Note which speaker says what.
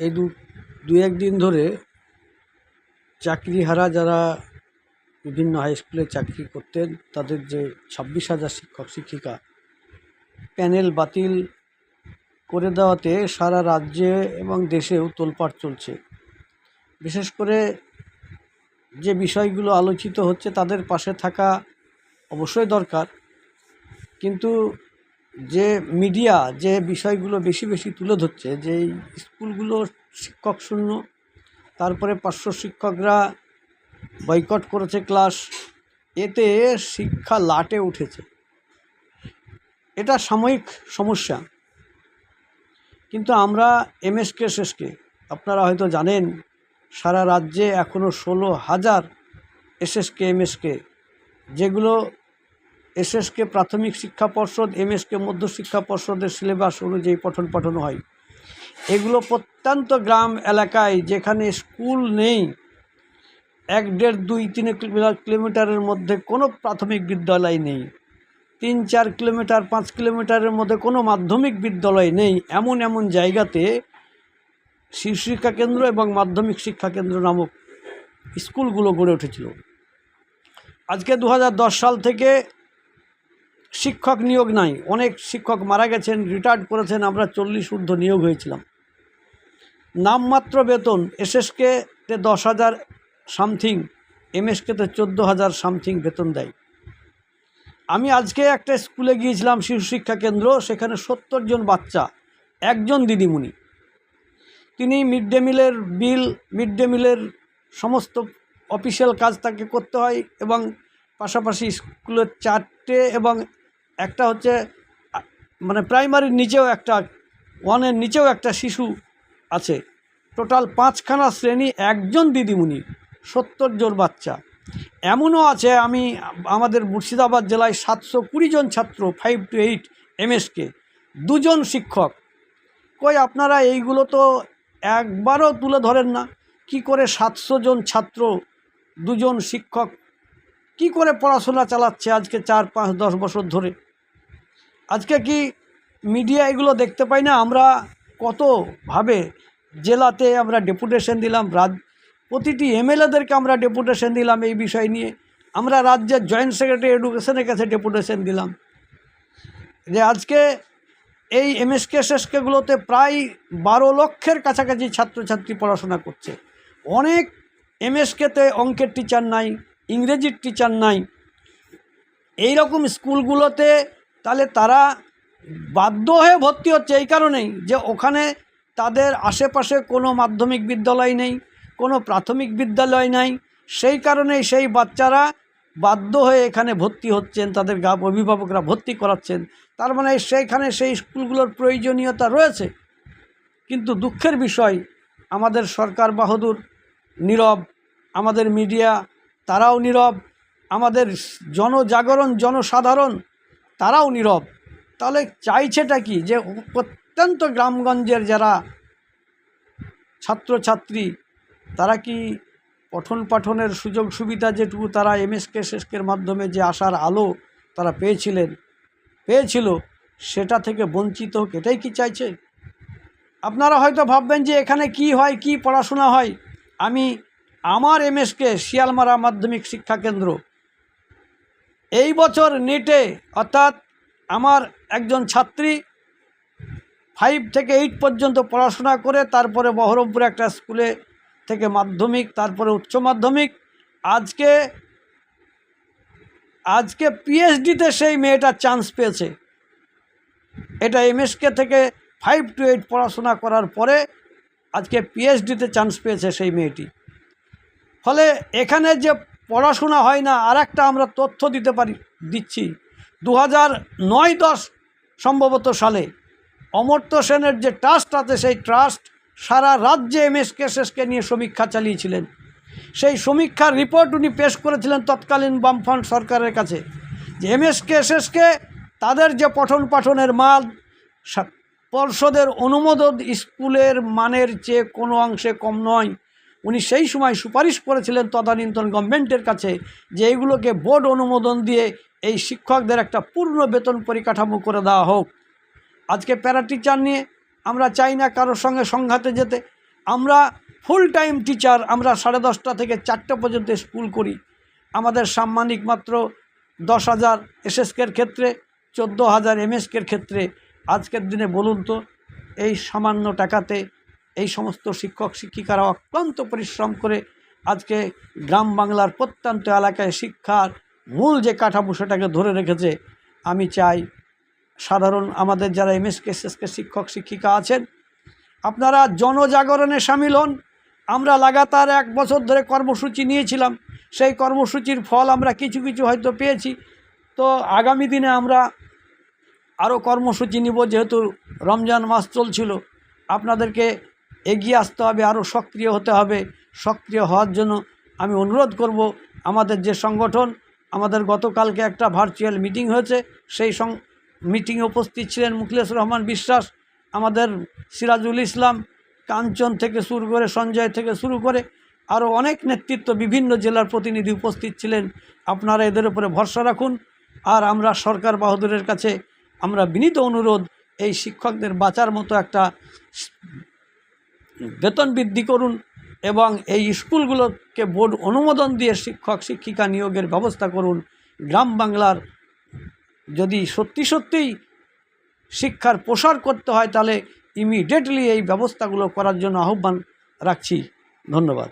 Speaker 1: এই দু দু একদিন ধরে চাকরিহারা যারা বিভিন্ন হাই স্কুলে চাকরি করতেন, তাদের যে ছাব্বিশ হাজার শিক্ষক, শিক্ষিকা প্যানেল বাতিল করে দেওয়াতে সারা রাজ্যে এবং দেশেও তোলপাড় চলছে। বিশেষ করে যে বিষয়গুলো আলোচিত হচ্ছে, তাদের পাশে থাকা অবশ্যই দরকার। কিন্তু যে মিডিয়া যে বিষয়গুলো বেশি বেশি তুলে ধরছে, যে স্কুলগুলো শিক্ষক শূন্য, তারপরে পার্শ্ব শিক্ষকরা বয়কট করেছে ক্লাস, এতে শিক্ষা লাটে উঠেছে। এটা সাময়িক সমস্যা। কিন্তু আমরা এমএসকে, শেষকে, আপনারা হয়তো জানেন, সারা রাজ্যে এখনও ষোলো হাজার এসএসকে, এমএসকে, যেগুলো এসএসকে প্রাথমিক শিক্ষা পর্ষদ, এমএসকে মধ্যশিক্ষা পর্ষদের সিলেবাস অনুযায়ী পঠন পাঠন হয়। এগুলো প্রত্যন্ত গ্রাম এলাকায় যেখানে স্কুল নেই, এক দেড় দুই তিন কিলোমিটারের মধ্যে কোনো প্রাথমিক বিদ্যালয় নেই। তিন চার কিলোমিটার, পাঁচ কিলোমিটারের মধ্যে কোনো মাধ্যমিক বিদ্যালয় নেই। এমন এমন জায়গাতে শিশু শিক্ষা কেন্দ্র এবং মাধ্যমিক শিক্ষা কেন্দ্র নামক স্কুলগুলো গড়ে উঠেছিল। আজকে দু হাজার দশ সাল থেকে শিক্ষক নিয়োগ নাই। অনেক শিক্ষক মারা গেছেন রিটায়ার্ড করেছেন, আমরা চল্লিশ ঊর্ধ্ব নিয়োগ হয়েছিলাম। নামমাত্র বেতন, এসএসকে তে দশ হাজার সামথিং এমএসকেতে চোদ্দ হাজার সামথিং বেতন দেয়। আমি আজকে একটা স্কুলে গিয়েছিলাম, শিশু শিক্ষা কেন্দ্র, সেখানে সত্তর জন বাচ্চা, একজন দিদিমণি। তিনি মিড ডে মিলের বিল মিড ডে মিলের সমস্ত অফিসিয়াল কাজ তাকে করতে হয় এবং পাশাপাশি স্কুলের চারটে এবং একটা হচ্ছে মানে প্রাইমারির নিচেও একটা ওয়ানের নিচেও একটা শিশু আছে। টোটাল পাঁচখানা শ্রেণি, একজন দিদিমণি, সত্তর জন বাচ্চা। এমনও আছে, আমি, আমাদের মুর্শিদাবাদ জেলায় সাতশো কুড়ি জন ছাত্র ফাইভ টু এইট এমএসকে দুজন শিক্ষক। কই, আপনারা এইগুলো তো একবারও তুলে ধরেন না। কি করে সাতশো জন ছাত্র, দুজন শিক্ষক, কি করে পড়াশোনা চালাচ্ছে আজকে চার পাঁচ দশ বছর ধরে? আজকে কি মিডিয়া এগুলো দেখতে পাই না? আমরা কতভাবে জেলাতে আমরা ডেপুটেশন দিলাম, রাজ, প্রতিটি এমএলএদেরকে আমরা ডেপুটেশন দিলাম এই বিষয় নিয়ে। আমরা রাজ্যের জয়েন্ট সেক্রেটারি এডুকেশনের কাছে ডেপুটেশন দিলাম। যে আজকে এই এমএসকে এসএসকেগুলোতে প্রায় বারো লক্ষের কাছাকাছি ছাত্রছাত্রী পড়াশোনা করছে। অনেক এমএসকেতে অঙ্কের টিচার নাই, ইংরেজির টিচার নাই। এই রকম স্কুলগুলোতে তাহলে তারা বাধ্য হয়ে ভর্তি হচ্ছে এই কারণেই যে ওখানে তাদের আশেপাশে কোনো মাধ্যমিক বিদ্যালয় নেই, কোনো প্রাথমিক বিদ্যালয় নাই। সেই কারণেই সেই বাচ্চারা বাধ্য হয়ে এখানে ভর্তি হচ্ছেন, তাদের অভিভাবকরা ভর্তি করাচ্ছেন। তার মানে সেইখানে সেই স্কুলগুলোর প্রয়োজনীয়তা রয়েছে। কিন্তু দুঃখের বিষয়, আমাদের সরকার বাহাদুর নীরব, আমাদের মিডিয়া তারাও নীরব, আমাদের জনজাগরণ, জনসাধারণ তারাও নীরব। তাহলে চাইছেটা কি? যে অত্যন্ত গ্রামগঞ্জের যারা ছাত্রছাত্রী, তারা কি পঠন পাঠনের সুযোগ সুবিধা যেটুকু তারা এমএসকে, শেষকের মাধ্যমে যে আসার আলো তারা পেয়েছিলেন, পেয়েছিল, সেটা থেকে বঞ্চিত হোক, এটাই কি চাইছে? আপনারা হয়তো ভাববেন যে এখানে কি হয়, কি পড়াশোনা হয়? আমি আমার এমএসকে, শিয়ালমারা মাধ্যমিক শিক্ষা কেন্দ্র এই বছর নেটে অর্থাৎ আমার একজন ছাত্রী ফাইভ থেকে এইট পর্যন্ত পড়াশোনা করে, তারপরে বহরমপুরে একটা স্কুলে থেকে মাধ্যমিক, তারপরে উচ্চ মাধ্যমিক। আজকে আজকে পিএইচডিতে সেই মেয়েটা চান্স পেয়েছে। এটা এমএসকে থেকে ফাইভ টু এইট পড়াশোনা করার পরে আজকে পিএইচডিতে চান্স পেয়েছে সেই মেয়েটি। ফলে এখানে যে পড়াশোনা হয় না আর একটা আমরা তথ্য দিতে পারি, দিচ্ছি। দু হাজার নয় দশ সম্ভবত সালে অমর্ত্য সেনের যে ট্রাস্ট আছে, সেই ট্রাস্ট সারা রাজ্যে এমএসকে, এসএসকে নিয়ে সমীক্ষা চালিয়েছিলেন। সেই সমীক্ষার রিপোর্ট উনি পেশ করেছিলেন তৎকালীন বামফ্রন্ট সরকারের কাছে যে এমএসকে, এসএসকে তাদের যে পঠন পাঠনের সা- পর্ষদের অনুমোদন স্কুলের মানের চেয়ে কোনো অংশে কম নয়। উনি সেই সময় সুপারিশ করেছিলেন তদানীন্তন গভর্নমেন্টের কাছে যে এইগুলোকে বোর্ড অনুমোদন দিয়ে এই শিক্ষকদের একটা পূর্ণ বেতন পরিকাঠামো করে দেওয়া হোক। আজকে প্যারা টিচার নিয়ে আমরা চাই না কারোর সঙ্গে সংঘাতে যেতে। আমরা ফুল টাইম টিচার, আমরা সাড়ে দশটা থেকে চারটে পর্যন্ত স্কুল করি। আমাদের সাম্মানিক মাত্র দশ হাজার এসএসকের ক্ষেত্রে, চোদ্দ হাজার এমএসকের ক্ষেত্রে। আজকের দিনে বলুন তো, এই সামান্য টাকাতে এই সমস্ত শিক্ষক, শিক্ষিকারা অক্লান্ত পরিশ্রম করে আজকে গ্রাম বাংলার প্রত্যন্ত এলাকায় শিক্ষার মূল যে কাঠামো সেটাকে ধরে রেখেছে, আমি চাই সাধারণ আমাদের যারা এমএসকে এসএসকে শিক্ষক, শিক্ষিকা আছেন, আপনারা জনজাগরণে সামিল হন। আমরা লাগাতার এক বছর ধরে কর্মসূচি নিয়েছিলাম, সেই কর্মসূচির ফল আমরা কিছু কিছু হয়তো পেয়েছি। তো আগামী দিনে আমরা আরও কর্মসূচি নিব, যেহেতু রমজান মাস চলছিল, আপনাদেরকে এগিয়ে আসতে হবে, আরও সক্রিয় হতে হবে। সক্রিয় হওয়ার জন্য আমি অনুরোধ করব, আমাদের যে সংগঠন, আমাদের গতকালকে একটা ভার্চুয়াল মিটিং হয়েছে, সেই সং মিটিংয়ে উপস্থিত ছিলেন মুখলেস রহমান বিশ্বাস, আমাদের সিরাজুল ইসলাম, কাঞ্চন থেকে শুরু করে সঞ্জয় থেকে শুরু করে আরও অনেক নেতৃত্ব, বিভিন্ন জেলার প্রতিনিধি উপস্থিত ছিলেন। আপনারা এদের উপরে ভরসা রাখুন। আর আমরা সরকার বাহাদুরের কাছে আমরা বিনীত অনুরোধ, এই শিক্ষকদের বাঁচার মতো একটা বেতন বৃদ্ধি করুন এবং এই স্কুলগুলোকে বোর্ড অনুমোদন দিয়ে শিক্ষক, শিক্ষিকা নিয়োগের ব্যবস্থা করুন। গ্রাম বাংলার যদি সত্যি সত্যিই শিক্ষার প্রসার করতে হয়, তাহলে ইমিডিয়েটলি এই ব্যবস্থাগুলো করার জন্য আহ্বান রাখছি। ধন্যবাদ।